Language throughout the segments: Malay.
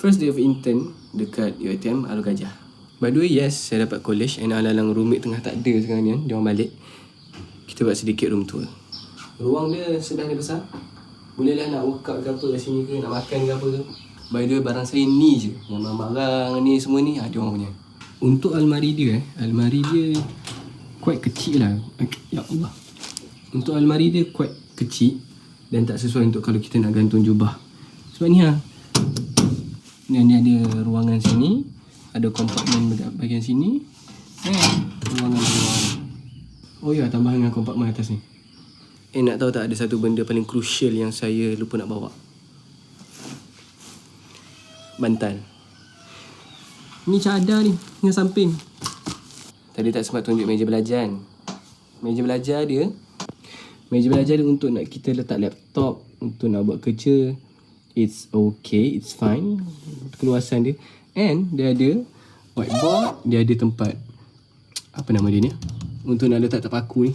First day of intern dekat UiTM Alur Gajah. By the way, yes, saya dapat college and alang-alang roommate tengah tak ada sekarang ni kan. Dia orang balik. Kita buat sedikit room tour. Ruang dia sedang dia besar. Bolehlah nak workout ke apa kat sini ke, nak makan ke apa ke. By the way, barang saya ni je. Yang barang-barang ni semua ni, ada orang punya. Untuk almari dia eh, almari dia quite kecil lah. Ya Allah. Untuk almari dia quite kecil dan tak sesuai untuk kalau kita nak gantung jubah. Sebab ni ha. Dan ni ada ruangan sini, ada kompartmen dekat bahagian sini. Eh, ruangan ruangan. Oh ya, tambahan dengan kompartmen atas ni. Eh nak tahu tak ada satu benda paling crucial yang saya lupa nak bawa. Bantal. Ni cadar ni, yang samping. Tadi tak sempat tunjuk meja belajar kan. Meja belajar dia Meja belajar dia untuk nak kita letak laptop Untuk nak buat kerja It's okay, it's fine. Keluasan dia. And dia ada whiteboard Dia ada tempat Apa nama dia ni? Untuk nak letak terpaku ni.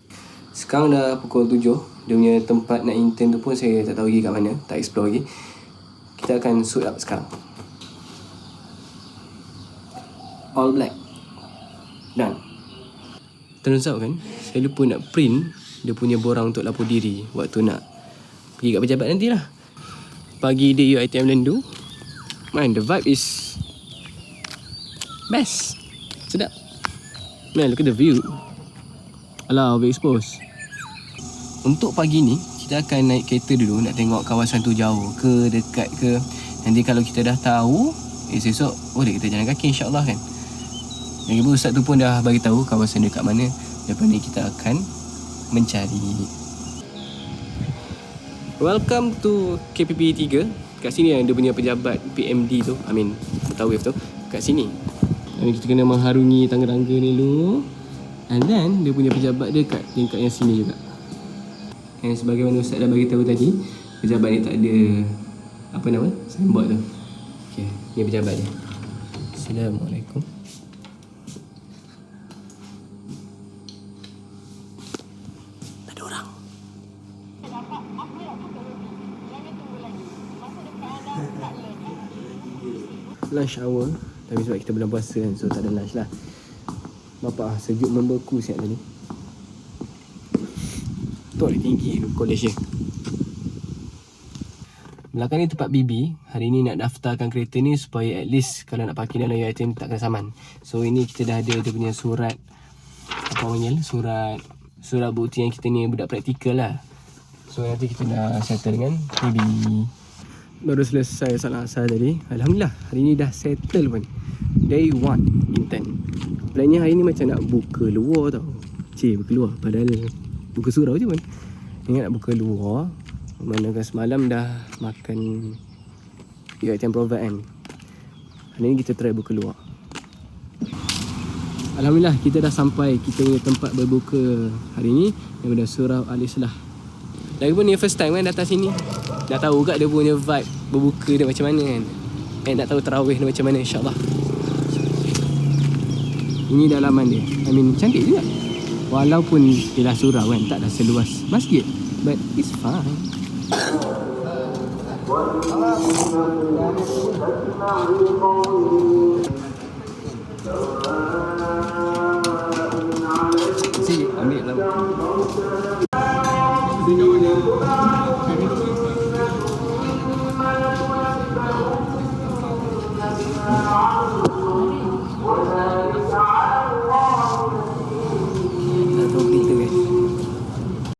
Sekarang dah pukul 7 Dia punya tempat nak intern tu pun Saya tak tahu lagi kat mana Tak explore lagi. Kita akan suit up sekarang. All black. Done. Turns out kan Saya lupa nak print Dia punya borang untuk lapor diri Waktu nak Pergi kat pejabat nantilah Pagi di UiTM Lendu. Man the vibe is Best. Sedap. Man look at the view. Alah overexposed Untuk pagi ni Kita akan naik kereta dulu Nak tengok kawasan tu jauh ke Dekat ke. Nanti kalau kita dah tahu Esok boleh kita jalan kaki insyaAllah kan? Lagi pun Ustaz tu pun dah bagi tahu kawasan dia kat mana. Lepas ni kita akan mencari. Welcome to KPP 3. Kat sini yang dia punya pejabat PMD tu. I mean, Mutawif tu. Kat sini. Dan kita kena mengharungi tangga-tangga ni dulu. And then, dia punya pejabat dia kat tingkat yang sini juga. And sebagaimana Ustaz dah bagi tahu tadi, pejabat ni tak ada apa nama? Signboard tu. Okay, ni pejabat dia. Assalamualaikum. Lunch hour. Tapi sebab kita bulan puasa kan So tak ada lunch lah. Bapak ah, sejuk membeku siap tadi. Tu ada tinggi college dia. Belakang ni tempat BB Hari ni nak daftarkan kereta ni Supaya at least Kalau nak parking dalam UiTM Tak kena saman. So ini kita dah ada Dia punya surat Apa panggil? Surat Surat bukti yang kita ni Budak praktikal lah. So nanti kita dah settle dengan BB baru selesai salah asal tadi. Alhamdulillah hari ni dah settle pun. Day 1 intern Plannya hari ni macam nak buka luar tau. Cik buka luar. Padahal buka surau je pun. Ingat nak buka luar Mana kan semalam dah makan UiTM provide kan. Hari ni kita try buka luar. Alhamdulillah kita dah sampai kita punya tempat berbuka hari ni. Daripada surau Al-Islah Lagipun ni first time kan datang sini. Dah tahu kat dia punya vibe Berbuka dia macam mana kan? Eh nak tahu terawih dia macam mana insyaAllah. Ini dalaman dia. I mean cantik juga. Walaupun ialah surau kan Tak dah seluas masjid But it's fine. Si ambil lah You.